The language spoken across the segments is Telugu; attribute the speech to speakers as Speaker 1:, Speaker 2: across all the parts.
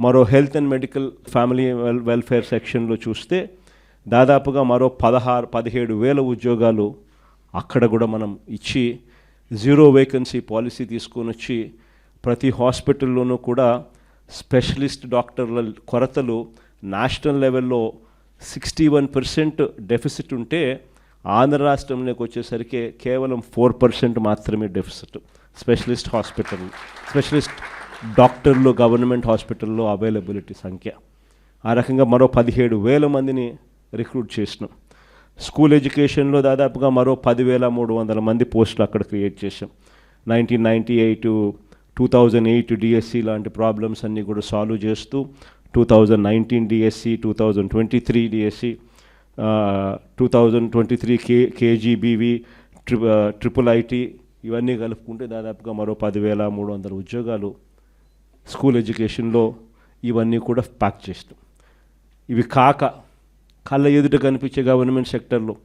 Speaker 1: మరో health and medical family well welfare సెక్షన్లో చూస్తే దాదాపుగా మరో పదహారు పదిహేడు వేల ఉద్యోగాలు అక్కడ కూడా మనం ఇచ్చి జీరో వేకెన్సీ పాలసీ తీసుకొని వచ్చి ప్రతి హాస్పిటల్లోనూ కూడా స్పెషలిస్ట్ డాక్టర్ల కొరతలు నేషనల్ లెవెల్లో సిక్స్టీ వన్ పర్సెంట్ డెఫిసిట్ ఉంటే ఆంధ్ర రాష్ట్రంలోకి వచ్చేసరికి కేవలం ఫోర్ పర్సెంట్ మాత్రమే డెఫిసిట్. స్పెషలిస్ట్ హాస్పిటల్ స్పెషలిస్ట్ డాక్టర్లు గవర్నమెంట్ హాస్పిటల్లో అవైలబిలిటీ సంఖ్య. ఆ రకంగా మరో పదిహేడు వేల మందిని రిక్రూట్ చేసినాం. స్కూల్ ఎడ్యుకేషన్లో దాదాపుగా మరో పదివేల మూడు వందల మంది పోస్టులు అక్కడ క్రియేట్ చేసాం nineteen ninety eight two thousand eight DSC లాంటి ప్రాబ్లమ్స్ అన్నీ కూడా సాల్వ్ చేస్తూ two thousand nineteen DSC two thousand twenty three DSC two thousand twenty three K KGBV triple IT ఇవన్నీ కలుపుకుంటే దాదాపుగా మరో పదివేల మూడు వందల ఉద్యోగాలు స్కూల్ ఎడ్యుకేషన్లో ఇవన్నీ కూడా ప్యాక్ చేస్తాం. ఇవి కాక కళ్ళ ఎదుట కనిపించే గవర్నమెంట్ సెక్టర్లో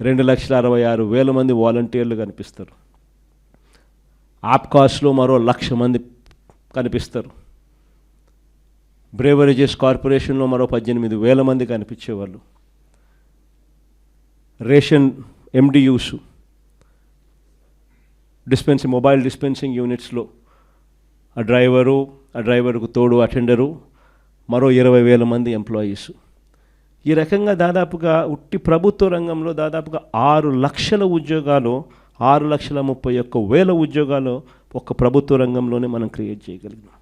Speaker 1: రెండు లక్షల అరవై ఆరు వేల మంది వాలంటీర్లు కనిపిస్తారు. ఆప్కాస్లో మరో లక్ష మంది కనిపిస్తారు. బ్రేవరేజెస్ కార్పొరేషన్లో మరో పద్దెనిమిది వేల మంది కనిపించేవాళ్ళు. Ration MDUs dispensing mobile dispensing యూనిట్స్లో ఆ డ్రైవరు ఆ డ్రైవర్కు తోడు అటెండరు మరో ఇరవై వేల మంది ఎంప్లాయీస్. ఈ రకంగా దాదాపుగా ఉట్టి ప్రభుత్వ రంగంలో దాదాపుగా ఆరు లక్షల ఉద్యోగాలు ఆరు లక్షల ముప్పై ఒక్క వేల ఉద్యోగాలు ఒక్క ప్రభుత్వ రంగంలోనే మనం క్రియేట్ చేయగలిగినాం.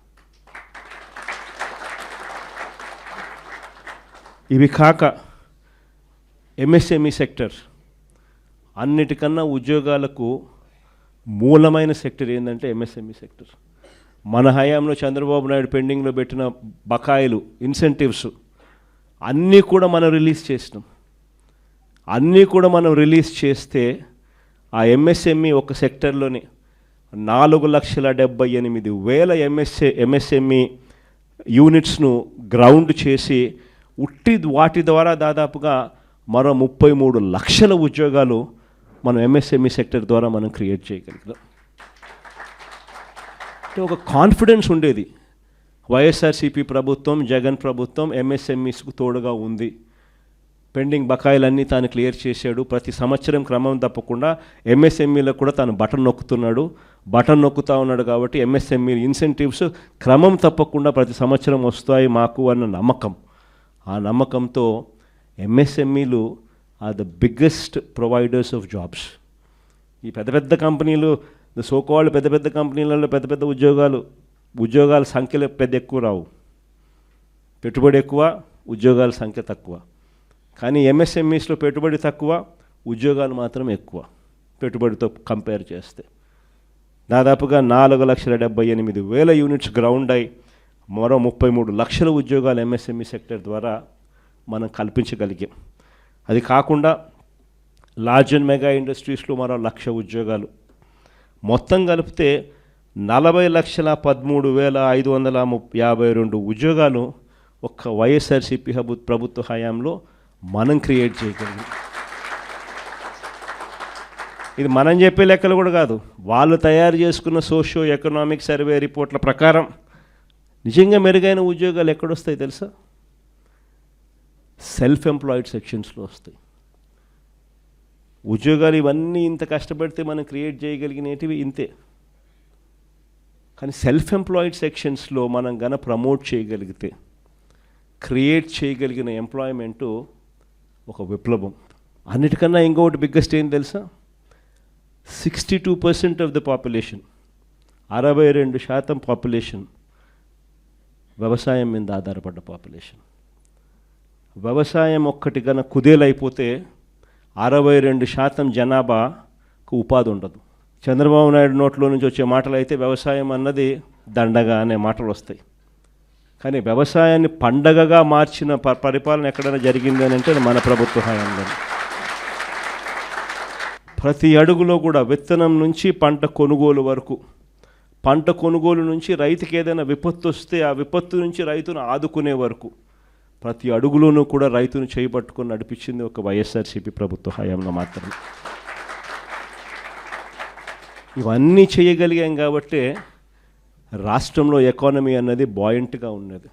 Speaker 1: ఇవి కాక ఎంఎస్ఎంఈ సెక్టర్ అన్నిటికన్నా ఉద్యోగాలకు మూలమైన సెక్టర్ ఏంటంటే ఎంఎస్ఎంఈ సెక్టర్. మన హయాంలో చంద్రబాబు నాయుడు పెండింగ్లో పెట్టిన బకాయిలు ఇన్సెంటివ్స్ అన్నీ కూడా మనం రిలీజ్ చేసినాం. అన్నీ కూడా మనం రిలీజ్ చేస్తే ఆ ఎంఎస్ఎంఈ ఒక సెక్టర్లోని నాలుగు లక్షల డెబ్బై ఎనిమిది వేల ఎంఎస్ఏ ఎంఎస్ఎంఈ యూనిట్స్ను గ్రౌండ్ చేసి ఉట్టి వాటి ద్వారా దాదాపుగా మరో ముప్పై మూడు లక్షల ఉద్యోగాలు మనం ఎంఎస్ఎంఈ సెక్టర్ ద్వారా మనం క్రియేట్ చేయగలిగాం అంటే ఒక కాన్ఫిడెన్స్ ఉండేది. వైఎస్ఆర్సీపీ ప్రభుత్వం జగన్ ప్రభుత్వం ఎంఎస్ఎంఈస్కు తోడుగా ఉంది. పెండింగ్ బకాయిలన్నీ తాను క్లియర్ చేశాడు. ప్రతి సంవత్సరం క్రమం తప్పకుండా ఎంఎస్ఎంఈలకు కూడా తాను బటన్ నొక్కుతున్నాడు. బటన్ నొక్కుతా ఉన్నాడు కాబట్టి ఎంఎస్ఎంఈ ఇన్సెంటివ్స్ క్రమం తప్పకుండా ప్రతి సంవత్సరం వస్తాయి మాకు అన్న నమ్మకం. ఆ నమ్మకంతో ఎంఎస్ఎంఈలు are the biggest providers of jobs ఈ పెద్ద పెద్ద కంపెనీలు సోకోవాళ్ళు పెద్ద పెద్ద కంపెనీలలో పెద్ద పెద్ద ఉద్యోగాలు ఉద్యోగాల సంఖ్యలు పెద్ద ఎక్కువ రావు. పెట్టుబడి ఎక్కువ ఉద్యోగాల సంఖ్య తక్కువ. కానీ ఎంఎస్ఎంఈస్లో పెట్టుబడి తక్కువ ఉద్యోగాలు మాత్రం ఎక్కువ. పెట్టుబడితో కంపేర్ చేస్తే. దాదాపుగా నాలుగు లక్షల డెబ్బై ఎనిమిది వేల యూనిట్స్ గ్రౌండ్ అయి మరో ముప్పై మూడు లక్షల ఉద్యోగాలు ఎంఎస్ఎంఈ సెక్టర్ ద్వారా మనం కల్పించగలిగాం. అది కాకుండా లార్జ్ అండ్ మెగా ఇండస్ట్రీస్లో మరో లక్ష ఉద్యోగాలు మొత్తం కలిపితే నలభై లక్షల పదమూడు వేల ఐదు వందల యాభై రెండు ఉద్యోగాలు ఒక్క వైఎస్ఆర్సీపీ హబు ప్రభుత్వ హయాంలో మనం క్రియేట్ చేయగలిగాం. ఇది మనం చెప్పే లెక్కలు కూడా కాదు. వాళ్ళు తయారు చేసుకున్న సోషియో ఎకనామిక్ సర్వే రిపోర్ట్ల ప్రకారం నిజంగా మెరుగైన ఉద్యోగాలు ఎక్కడొస్తాయి తెలుసా? సెల్ఫ్ ఎంప్లాయిడ్ సెక్షన్స్లో వస్తాయి. ఉద్యోగాలు ఇవన్నీ ఇంత కష్టపడితే మనం క్రియేట్ చేయగలిగినటివి ఇంతే. కానీ సెల్ఫ్ ఎంప్లాయిడ్ సెక్షన్స్లో మనం గన ప్రమోట్ చేయగలిగితే క్రియేట్ చేయగలిగిన ఎంప్లాయ్మెంటు ఒక విప్లవం. అన్నిటికన్నా ఇంకొకటి బిగ్గెస్ట్ ఏం తెలుసా? Sixty two percent of the population అరవై రెండు శాతం పాపులేషన్ వ్యవసాయం మీద ఆధారపడ్డ పాపులేషన్. వ్యవసాయం ఒక్కటి గన కుదేలైపోతే అరవై రెండు శాతం జనాభాకు ఉపాధి ఉండదు. చంద్రబాబు నాయుడు నోట్లో నుంచి వచ్చే మాటలు అయితే వ్యవసాయం అన్నది దండగా అనే మాటలు వస్తాయి. కానీ వ్యవసాయాన్ని పండగగా మార్చిన ప పరిపాలన ఎక్కడైనా జరిగింది అని అంటే మన ప్రభుత్వ హయాంలో ప్రతి అడుగులో కూడా విత్తనం నుంచి పంట కొనుగోలు వరకు పంట కొనుగోలు నుంచి రైతుకి ఏదైనా విపత్తు వస్తే ఆ విపత్తు నుంచి రైతును ఆదుకునే వరకు ప్రతి అడుగులోనూ కూడా రైతును చేపట్టుకొని నడిపించింది ఒక వైఎస్ఆర్సీపీ ప్రభుత్వ హయాంలో మాత్రమే. ఇవన్నీ చేయగలిగాం కాబట్టే రాష్ట్రంలో ఎకానమీ అన్నది బాయింట్గా ఉన్నది.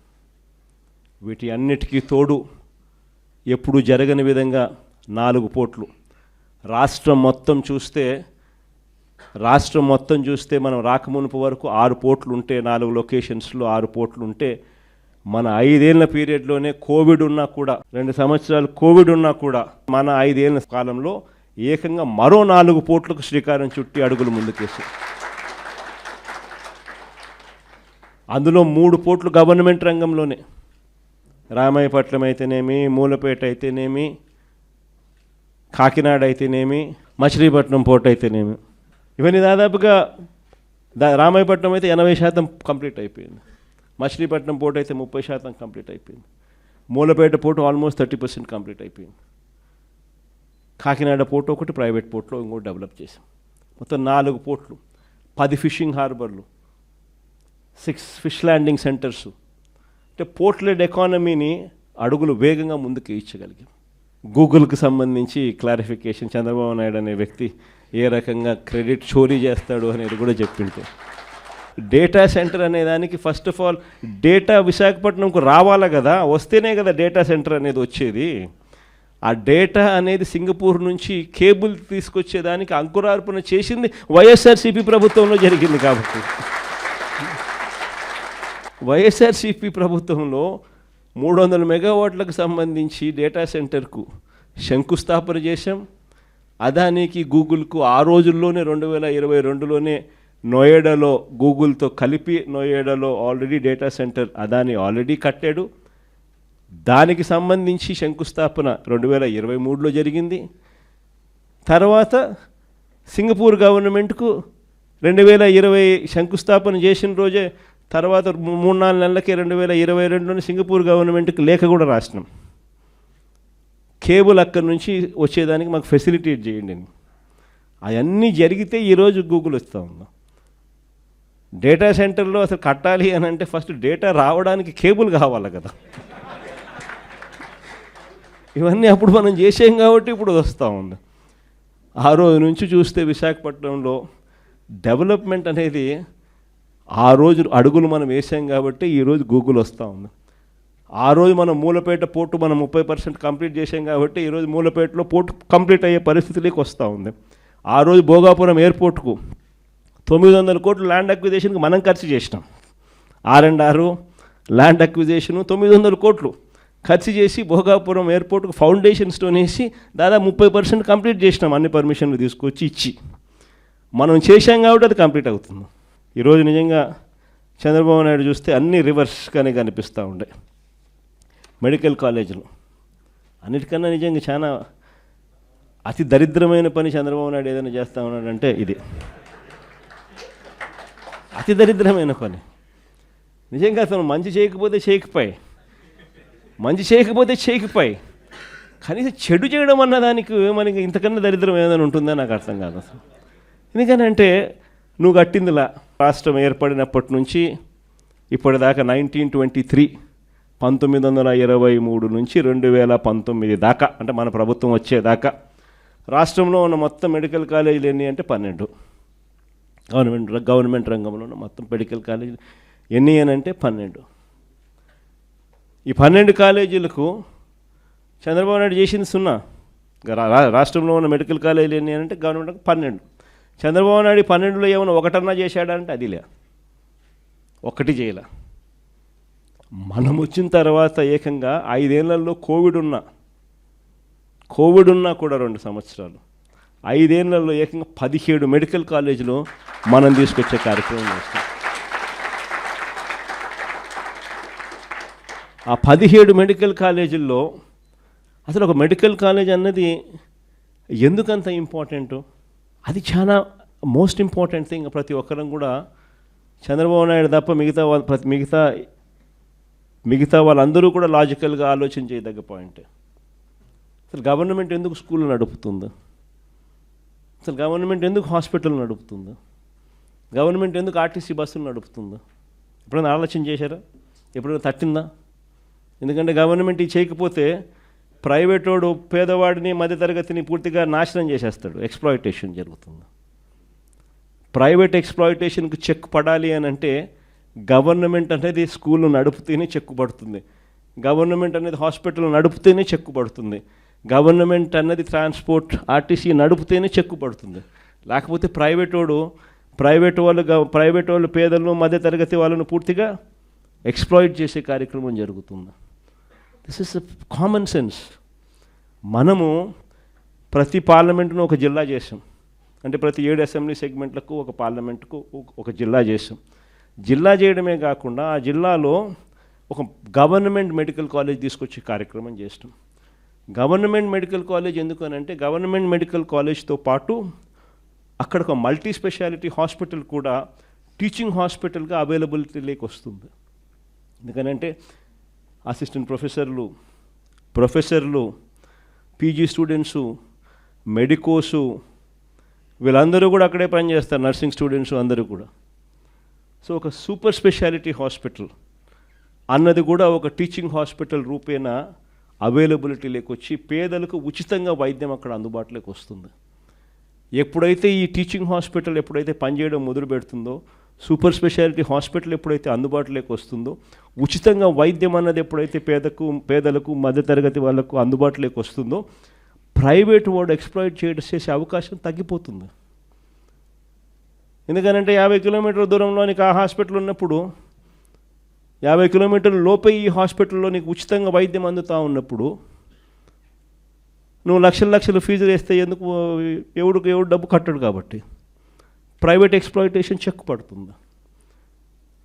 Speaker 1: వీటి అన్నిటికీ తోడు ఎప్పుడు జరగని విధంగా నాలుగు పోట్లు. రాష్ట్రం మొత్తం చూస్తే రాష్ట్రం మొత్తం చూస్తే మనం రాకమునుపు వరకు ఆరు పోట్లు ఉంటే నాలుగు లొకేషన్స్లో ఆరు పోట్లు ఉంటే మన ఐదేళ్ళ పీరియడ్లోనే కోవిడ్ ఉన్నా కూడా రెండు సంవత్సరాలు కోవిడ్ ఉన్నా కూడా మన ఐదేళ్ళ కాలంలో ఏకంగా మరో నాలుగు పోట్లకు శ్రీకారం చుట్టి అడుగులు ముందుకేసి. అందులో మూడు పోట్లు గవర్నమెంట్ రంగంలోనే. రామాయపట్నం అయితేనేమి మూలపేట అయితేనేమి కాకినాడ అయితేనేమి మచిలీపట్నం పోర్ట్ అయితేనేమి. ఇవన్నీ దాదాపుగా దా రామాయపట్నం అయితే ఎనభై శాతం కంప్లీట్ అయిపోయింది. మచిలీపట్నం పోర్ట్ అయితే ముప్పై శాతం కంప్లీట్ అయిపోయింది. Mulapeta port almost thirty percent complete అయిపోయింది. కాకినాడ పోర్టు ఒకటి ప్రైవేట్ పోర్ట్లో ఇంకోటి డెవలప్ చేసాం మొత్తం నాలుగు పోర్ట్లు పది ఫిషింగ్ హార్బర్లు సిక్స్ ఫిష్ ల్యాండింగ్ సెంటర్స్. అంటే పోర్ట్లెడ్ ఎకానమీని అడుగులు వేగంగా ముందుకు ఇచ్చగలిగాం గూగుల్కి సంబంధించి క్లారిఫికేషన్ చంద్రబాబు నాయుడు అనే వ్యక్తి ఏ రకంగా క్రెడిట్ చోరీ చేస్తాడు అనేది కూడా చెప్పింటే డేటా సెంటర్ అనే దానికి ఫస్ట్ ఆఫ్ ఆల్ డేటా విశాఖపట్నంకు రావాలా కదా? వస్తేనే కదా డేటా సెంటర్ అనేది వచ్చేది. ఆ డేటా అనేది సింగపూర్ నుంచి కేబుల్ తీసుకొచ్చేదానికి అంకురార్పణ చేసింది వైఎస్ఆర్సీపీ ప్రభుత్వంలో జరిగింది కాబట్టి. వైఎస్ఆర్సీపీ ప్రభుత్వంలో మూడు వందల మెగావాట్లకు సంబంధించి డేటా సెంటర్కు శంకుస్థాపన చేశాం. అదానికి గూగుల్కు ఆ రోజుల్లోనే రెండు వేల ఇరవై రెండులోనే నోయేడాలో గూగుల్తో కలిపి నోయేడాలో already data centre Adani already కట్టాడు. దానికి సంబంధించి శంకుస్థాపన రెండు వేల ఇరవై మూడులో జరిగింది. తర్వాత సింగపూర్ గవర్నమెంట్కు రెండు వేల ఇరవై శంకుస్థాపన చేసిన రోజే తర్వాత మూడు నాలుగు నెలలకి రెండు వేల ఇరవై రెండులోనే సింగపూర్ గవర్నమెంట్కి లేఖ కూడా రాసినాం. కేబుల్ అక్కడి నుంచి వచ్చేదానికి మాకు ఫెసిలిటేట్ చేయండి అని. అవన్నీ జరిగితే ఈరోజు గూగుల్ వస్తూ ఉందాం? డేటా సెంటర్లో అసలు కట్టాలి అని అంటే ఫస్ట్ డేటా రావడానికి కేబుల్ కావాలి కదా. ఇవన్నీ అప్పుడు మనం చేసాం కాబట్టి ఇప్పుడు వస్తూ ఉంది. ఆ రోజు నుంచి చూస్తే విశాఖపట్నంలో డెవలప్మెంట్ అనేది ఆ రోజు అడుగులు మనం వేసాం కాబట్టి ఈరోజు గూగుల్ వస్తూ ఉంది. ఆ రోజు మనం మూలపేట పోర్టు మనం ముప్పై పర్సెంట్ కంప్లీట్ చేసాం కాబట్టి ఈరోజు మూలపేటలో పోర్టు కంప్లీట్ అయ్యే పరిస్థితిలోకి వస్తూ ఉంది. ఆ రోజు భోగాపురం ఎయిర్పోర్ట్కు తొమ్మిది వందల కోట్లు ల్యాండ్ అక్విజేషన్కి మనం ఖర్చు చేసినాం. R and R land acquisition తొమ్మిది వందల కోట్లు ఖర్చు చేసి భోగాపురం ఎయిర్పోర్ట్కు ఫౌండేషన్ స్టోన్ వేసి దాదాపు ముప్పై పర్సెంట్ కంప్లీట్ చేసినాం. అన్ని పర్మిషన్లు తీసుకొచ్చి ఇచ్చి. మనం చేశాం కాబట్టి అది కంప్లీట్ అవుతుంది. ఈరోజు నిజంగా చంద్రబాబు నాయుడు చూస్తే అన్ని రివర్స్గానే కనిపిస్తూ ఉండే. మెడికల్ కాలేజీలు అన్నిటికన్నా నిజంగా చాలా అతి దరిద్రమైన పని చంద్రబాబు నాయుడు ఏదైనా చేస్తూ ఉన్నాడంటే ఇది. అతి దరిద్రమైన పని. నిజంగా అతను మంచి చేయకపోతే చేయకపోయి. మంచి చేయకపోతే చేయకపోయి. కనీసం చెడు చేయడం అన్న దానికి మనకి ఇంతకన్నా దరిద్రం ఏదైనా ఉంటుందని నాకు అర్థం కాదు అసలు. ఎందుకనంటే నువ్వు కట్టిందిలా రాష్ట్రం ఏర్పడినప్పటి నుంచి ఇప్పటిదాకా నైన్టీన్ ట్వంటీ త్రీ పంతొమ్మిది వందల ఇరవై మూడు నుంచి రెండు వేల పంతొమ్మిది దాకా అంటే మన ప్రభుత్వం వచ్చేదాకా రాష్ట్రంలో ఉన్న మొత్తం మెడికల్ కాలేజీలు ఎన్ని అంటే పన్నెండు. గవర్నమెంట్ గవర్నమెంట్ రంగంలో ఉన్న మొత్తం మెడికల్ కాలేజీలు ఎన్ని అని అంటే పన్నెండు. ఈ పన్నెండు కాలేజీలకు చంద్రబాబు నాయుడు చేసింది సున్నా. రా- రాష్ట్రంలో ఉన్న మెడికల్ కాలేజీలు ఎన్ని అని అంటే గవర్నమెంట్ పన్నెండు. చంద్రబాబు నాయుడు పన్నెండులో ఏమైనా ఒకటన్నా చేశాడంటే అది లే. ఒక్కటి చేయలే. మనం వచ్చిన తర్వాత ఏకంగా ఐదేళ్ళలో కోవిడ్ ఉన్నా. కోవిడ్ ఉన్నా కూడా రెండు సంవత్సరాలు. ఐదేళ్ళలో ఏకంగా పదిహేడు మెడికల్ కాలేజీలు మనం తీసుకొచ్చే కార్యక్రమం చేస్తాం. ఆ పదిహేడు మెడికల్ కాలేజీల్లో అసలు ఒక మెడికల్ కాలేజ్ అన్నది ఎందుకంత ఇంపార్టెంట్? అది చాలా మోస్ట్ ఇంపార్టెంట్ థింగ్. ప్రతి ఒక్కరం కూడా చంద్రబాబు నాయుడు తప్ప మిగతా ప్రతి మిగతా మిగతా వాళ్ళందరూ కూడా లాజికల్గా ఆలోచన చేయదగ్గ పాయింట్. అసలు గవర్నమెంట్ ఎందుకు స్కూల్ నడుపుతుంది? అసలు గవర్నమెంట్ ఎందుకు హాస్పిటల్ నడుపుతుంది? గవర్నమెంట్ ఎందుకు ఆర్టీసీ బస్సులు నడుపుతుందా? ఎప్పుడైనా ఆలోచన చేశారా? ఎప్పుడైనా తట్టిందా? ఎందుకంటే గవర్నమెంట్ ఇది చేయకపోతే ప్రైవేట్ వాడు పేదవాడిని మధ్యతరగతిని పూర్తిగా నాశనం చేసేస్తాడు. ఎక్స్ప్లాయిటేషన్ జరుగుతుంది. ప్రైవేట్ ఎక్స్ప్లాయిటేషన్కి చెక్ పడాలి అని అంటే గవర్నమెంట్ అనేది స్కూల్ నడుపుతూనే చెక్కు పడుతుంది. గవర్నమెంట్ అనేది హాస్పిటల్ నడిపితేనే చెక్కు పడుతుంది. గవర్నమెంట్ అన్నది ట్రాన్స్పోర్ట్ ఆర్టీసీ నడిపితేనే చెక్కు పడుతుంది లేకపోతే ప్రైవేట్ వాడు ప్రైవేట్ వాళ్ళు ప్రైవేట్ వాళ్ళు పేదలను మధ్య తరగతి వాళ్ళను పూర్తిగా ఎక్స్ప్లాయిట్ చేసే కార్యక్రమం జరుగుతుంది. దిస్ ఇస్ కామన్ సెన్స్ మనము ప్రతి పార్లమెంటును ఒక జిల్లా చేసాం అంటే ప్రతి ఏడు అసెంబ్లీ సెగ్మెంట్లకు ఒక పార్లమెంట్కు ఒక- ఒక జిల్లా చేసాం జిల్లా చేయడమే కాకుండా ఆ జిల్లాలో ఒక గవర్నమెంట్ మెడికల్ కాలేజ్ తీసుకొచ్చే కార్యక్రమం చేస్తాం. గవర్నమెంట్ మెడికల్ కాలేజ్ ఎందుకు అని అంటే గవర్నమెంట్ మెడికల్ కాలేజ్తో పాటు అక్కడ ఒక మల్టీ స్పెషాలిటీ హాస్పిటల్ కూడా టీచింగ్ హాస్పిటల్గా అవైలబిలిటీలోకి వస్తుంది. ఎందుకనంటే అసిస్టెంట్ ప్రొఫెసర్లు ప్రొఫెసర్లు పీజీ స్టూడెంట్సు మెడికోసు వీళ్ళందరూ కూడా అక్కడే పనిచేస్తారు నర్సింగ్ స్టూడెంట్స్ అందరూ కూడా. సో ఒక సూపర్ స్పెషాలిటీ హాస్పిటల్ అన్నది కూడా ఒక టీచింగ్ హాస్పిటల్ రూపేణా అవైలబిలిటీలోకి వచ్చి పేదలకు ఉచితంగా వైద్యం అక్కడ అందుబాటులోకి వస్తుంది. ఎప్పుడైతే ఈ టీచింగ్ హాస్పిటల్ ఎప్పుడైతే పనిచేయడం మొదలు పెడుతుందో సూపర్ స్పెషాలిటీ హాస్పిటల్ ఎప్పుడైతే అందుబాటులోకి వస్తుందో ఉచితంగా వైద్యం అన్నది ఎప్పుడైతే పేదకు పేదలకు మధ్యతరగతి వాళ్ళకు అందుబాటులోకి వస్తుందో ప్రైవేట్ వాడు ఎక్స్ప్లాయిట్ చేయడం చేసే అవకాశం తగ్గిపోతుంది. ఎందుకనంటే యాభై కిలోమీటర్ల దూరంలోనికి ఆ హాస్పిటల్ ఉన్నప్పుడు యాభై కిలోమీటర్ల లోపే ఈ హాస్పిటల్లో నీకు ఉచితంగా వైద్యం అందుతూ ఉన్నప్పుడు నువ్వు లక్షల లక్షలు ఫీజులు వేస్తే ఎందుకు ఎవడికి ఎవడు డబ్బు కట్టడు కాబట్టి? ప్రైవేట్ ఎక్స్ప్లాయిటేషన్ చెక్ పడుతుంది.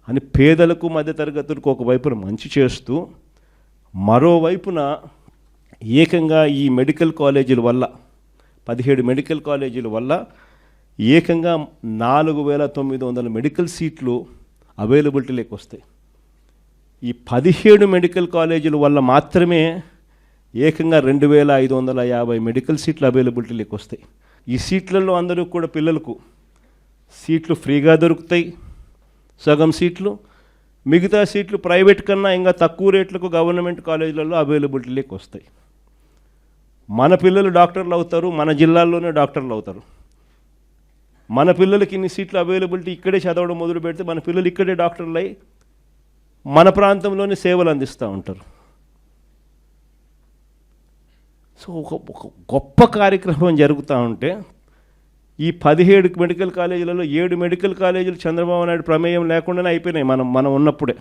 Speaker 1: అని పేదలకు మధ్యతరగతులకు ఒకవైపున మంచి చేస్తూ మరోవైపున ఏకంగా ఈ మెడికల్ కాలేజీల వల్ల పదిహేడు మెడికల్ కాలేజీల వల్ల ఏకంగా నాలుగు వేల తొమ్మిది వందల మెడికల్ సీట్లు అవైలబిలిటీలోకి వస్తాయి ఈ పదిహేడు మెడికల్ కాలేజీల వల్ల మాత్రమే ఏకంగా రెండు వేల ఐదు వందల యాభై మెడికల్ సీట్లు అవైలబిలిటీలోకి వస్తాయి. ఈ సీట్లలో అందరూ కూడా పిల్లలకు సీట్లు ఫ్రీగా దొరుకుతాయి. సగం సీట్లు మిగతా సీట్లు ప్రైవేట్ కన్నా ఇంకా తక్కువ రేట్లకు గవర్నమెంట్ కాలేజీలలో అవైలబిలిటీలోకి వస్తాయి. మన పిల్లలు డాక్టర్లు అవుతారు మన జిల్లాల్లోనే డాక్టర్లు అవుతారు. మన పిల్లలకి ఇన్ని సీట్లు అవైలబిలిటీ ఇక్కడే చదవడం మొదలు పెడితే మన పిల్లలు ఇక్కడే డాక్టర్లు అయి మన ప్రాంతంలోనే సేవలు అందిస్తూ ఉంటారు. సో ఒక ఒక గొప్ప కార్యక్రమం జరుగుతూ ఉంటే ఈ పదిహేడు మెడికల్ కాలేజీలలో ఏడు మెడికల్ కాలేజీలు చంద్రబాబు నాయుడు ప్రమేయం లేకుండానే అయిపోయినాయి మనం మనం ఉన్నప్పుడే.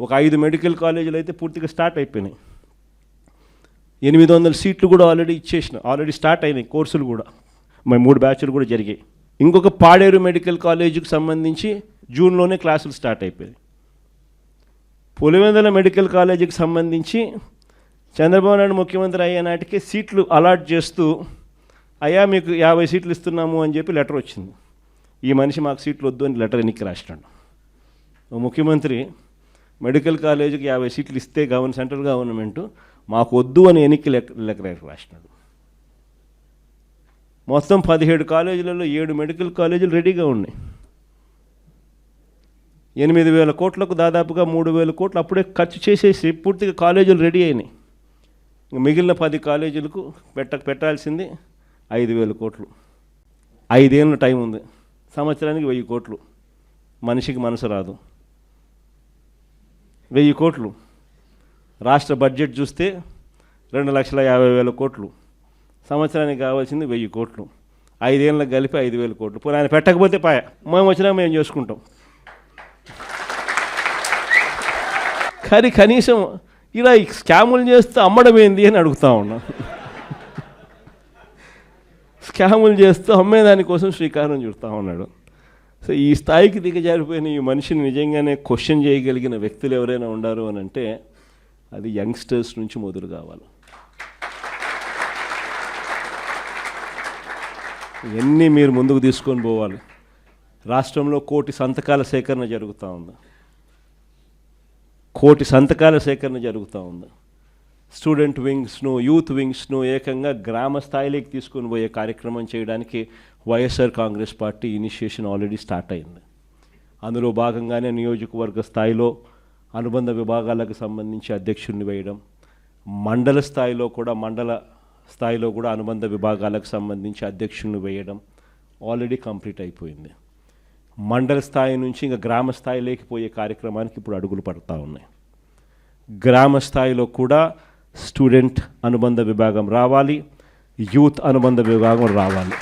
Speaker 1: ఒక ఐదు మెడికల్ కాలేజీలు అయితే పూర్తిగా స్టార్ట్ అయిపోయినాయి. ఎనిమిది వందల సీట్లు కూడా ఆల్రెడీ ఇచ్చేసిన ఆల్రెడీ స్టార్ట్ అయినాయి కోర్సులు కూడా. మరి మూడు బ్యాచ్లు కూడా జరిగాయి. ఇంకొక పాడేరు మెడికల్ కాలేజీకి సంబంధించి జూన్లోనే క్లాసులు స్టార్ట్ అయిపోయాయి పులివెందుల మెడికల్ కాలేజీకి సంబంధించి చంద్రబాబు నాయుడు ముఖ్యమంత్రి అయ్యే నాటికి సీట్లు అలాట్ చేస్తూ అయ్యా మీకు యాభై సీట్లు ఇస్తున్నాము అని చెప్పి లెటర్ వచ్చింది. ఈ మనిషి మాకు సీట్లు వద్దు అని లెటర్ ఎన్నికి రాసినాడు. ఓ ముఖ్యమంత్రి మెడికల్ కాలేజీకి యాభై సీట్లు ఇస్తే గవర్న సెంట్రల్ గవర్నమెంట్ మాకు వద్దు అని ఎన్నికి లెటర్ లెక్క రాసినాడు. మొత్తం పదిహేడు కాలేజీలలో ఏడు మెడికల్ కాలేజీలు రెడీగా ఉన్నాయి. ఎనిమిది వేల కోట్లకు దాదాపుగా మూడు వేల కోట్లు అప్పుడే ఖర్చు చేసేసి పూర్తిగా కాలేజీలు రెడీ అయినాయి. ఇంక మిగిలిన పది కాలేజీలకు పెట్ట పెట్టాల్సింది ఐదు వేల కోట్లు. ఐదేళ్ళ టైం ఉంది. సంవత్సరానికి వెయ్యి కోట్లు. మనిషికి మనసు రాదు. వెయ్యి కోట్లు. రాష్ట్ర బడ్జెట్ చూస్తే రెండు లక్షల యాభై వేల కోట్లు. సంవత్సరానికి కావాల్సింది వెయ్యి కోట్లు. ఐదేళ్ళకి కలిపి ఐదు వేల కోట్లు. పోనీ ఆయన పెట్టకపోతే పాయ మేము వచ్చినా మేము చేసుకుంటాం. కానీ కనీసం ఇలా ఈ స్కాములు చేస్తూ అమ్మడం ఏంది అని అడుగుతా ఉన్నా. స్కాములు చేస్తూ అమ్మేదానికోసం శ్రీకారం చుడతా ఉన్నాడు. సో ఈ స్థాయికి దిగజారిపోయిన ఈ మనిషిని నిజంగానే క్వశ్చన్ చేయగలిగిన వ్యక్తులు ఎవరైనా ఉండారు అని అంటే అది యంగ్స్టర్స్ నుంచి మొదలు కావాలి. ఇవన్నీ మీరు ముందుకు తీసుకొని పోవాలి. రాష్ట్రంలో కోటి సంతకాల సేకరణ జరుగుతూ ఉంది. కోటి సంతకాల సేకరణ జరుగుతూ ఉంది. స్టూడెంట్ వింగ్స్ను యూత్ వింగ్స్ను ఏకంగా గ్రామ స్థాయిలోకి తీసుకొని పోయే కార్యక్రమం చేయడానికి YSR Congress party initiation already start అయింది. అందులో భాగంగానే నియోజకవర్గ స్థాయిలో అనుబంధ విభాగాలకు సంబంధించి అధ్యక్షుడిని వేయడం మండల స్థాయిలో కూడా మండల స్థాయిలో కూడా అనుబంధ విభాగాలకు సంబంధించి అధ్యక్షుడిని వేయడం ఆల్రెడీ కంప్లీట్ అయిపోయింది. మండల స్థాయి నుంచి ఇంకా గ్రామ స్థాయిలోకి పోయే కార్యక్రమానికి ఇప్పుడు అడుగులు పడతా ఉన్నాయి. గ్రామ స్థాయిలో కూడా స్టూడెంట్ అనుబంధ విభాగం రావాలి యూత్ అనుబంధ విభాగం రావాలి.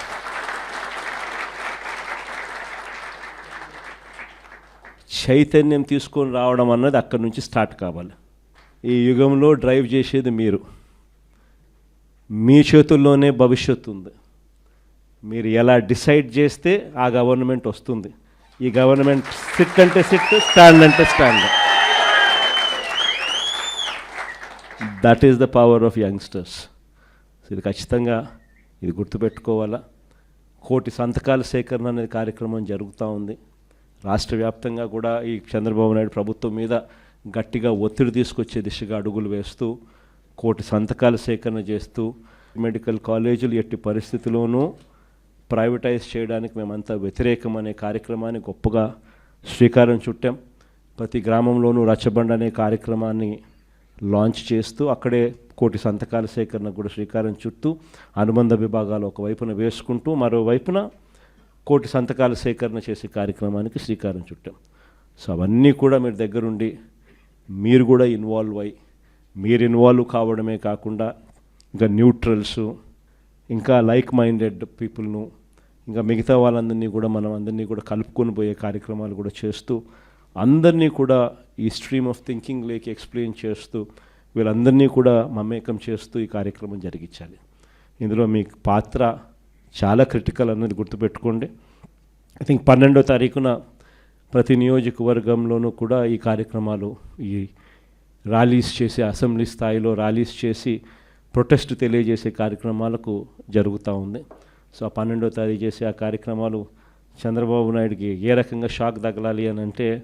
Speaker 1: చైతన్యం తీసుకొని రావడం అన్నది అక్కడి నుంచి స్టార్ట్ కావాలి. ఈ యుగంలో డ్రైవ్ చేసేది మీరు. మీ చేతుల్లోనే భవిష్యత్తు ఉంది. మీరు ఎలా డిసైడ్ చేస్తే ఆ గవర్నమెంట్ వస్తుంది. ఈ గవర్నమెంట్ సిట్ అంటే సిట్ స్టాండ్ అంటే stand. That is the power of youngsters ఇది ఖచ్చితంగా ఇది గుర్తుపెట్టుకోవాలా. కోటి సంతకాల సేకరణ అనేది కార్యక్రమం జరుగుతూ ఉంది. రాష్ట్ర వ్యాప్తంగా కూడా ఈ చంద్రబాబు నాయుడు ప్రభుత్వం మీద గట్టిగా ఒత్తిడి తీసుకొచ్చే దిశగా అడుగులు వేస్తూ కోటి సంతకాల సేకరణ చేస్తూ మెడికల్ కాలేజీలు ఎట్టి పరిస్థితుల్లోనూ ప్రైవేటైజ్ చేయడానికి మేమంతా వ్యతిరేకం అనే కార్యక్రమాన్ని గొప్పగా శ్రీకారం చుట్టాం. ప్రతి గ్రామంలోనూ రచ్చబండ అనే కార్యక్రమాన్ని లాంచ్ చేస్తూ అక్కడే కోటి సంతకాల సేకరణ కూడా శ్రీకారం చుట్టూ అనుబంధ విభాగాలు ఒకవైపున వేసుకుంటూ మరోవైపున కోటి సంతకాల సేకరణ చేసే కార్యక్రమానికి శ్రీకారం చుట్టాం. సో అవన్నీ కూడా మీరు దగ్గరుండి మీరు కూడా ఇన్వాల్వ్ అయ్యి మీరు ఇన్వాల్వ్ కావడమే కాకుండా ఇంకా న్యూట్రల్స్ ఇంకా లైక్ మైండెడ్ పీపుల్ను ఇంకా మిగతా వాళ్ళందరినీ కూడా మనం అందరినీ కూడా కలుపుకొని పోయే కార్యక్రమాలు కూడా చేస్తూ అందరినీ కూడా ఈ స్ట్రీమ్ ఆఫ్ థింకింగ్ లేక ఎక్స్ప్లెయిన్ చేస్తూ వీళ్ళందరినీ కూడా మమేకం చేస్తూ ఈ కార్యక్రమం జరిగించాలి. ఇందులో మీ పాత్ర చాలా క్రిటికల్ అన్నది గుర్తుపెట్టుకోండి. ఐ థింక్ పన్నెండో తారీఖున ప్రతి నియోజకవర్గంలోనూ కూడా ఈ కార్యక్రమాలు ఈ ర్యాలీస్ చేసి అసెంబ్లీ స్థాయిలో ర్యాలీస్ చేసి ప్రొటెస్ట్ తెలియజేసే కార్యక్రమాలకు జరుగుతూ ఉంది. సో ఆ పన్నెండో తారీఖు చేసే ఆ కార్యక్రమాలు చంద్రబాబు నాయుడుకి ఏ రకంగా షాక్ తగలాలి అని అంటే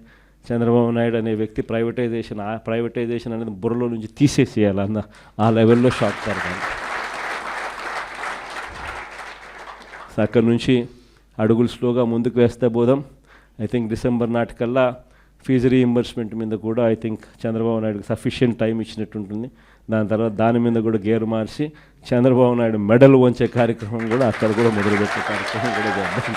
Speaker 1: చంద్రబాబు నాయుడు అనే వ్యక్తి ప్రైవేటైజేషన్ ఆ ప్రైవేటైజేషన్ అనేది బుర్రలో నుంచి తీసేసేయాలి అన్న ఆ లెవెల్లో షాక్ తరగాలి అక్కడి నుంచి అడుగులు స్లోగా ముందుకు వేస్తే పోదాం ఐ థింక్ డిసెంబర్ నాటికల్లా ఫీజు రీఎంబర్స్మెంట్ మీద కూడా ఐ థింక్ చంద్రబాబు నాయుడుకి సఫిషియెంట్ టైం ఇచ్చినట్టు ఉంటుంది దాని తర్వాత దాని మీద కూడా గేరు మార్చి చంద్రబాబు నాయుడు మెడల్ వంచే కార్యక్రమం కూడా అక్కడ కూడా మొదలుపెట్టే కార్యక్రమం కూడా చేద్దాం.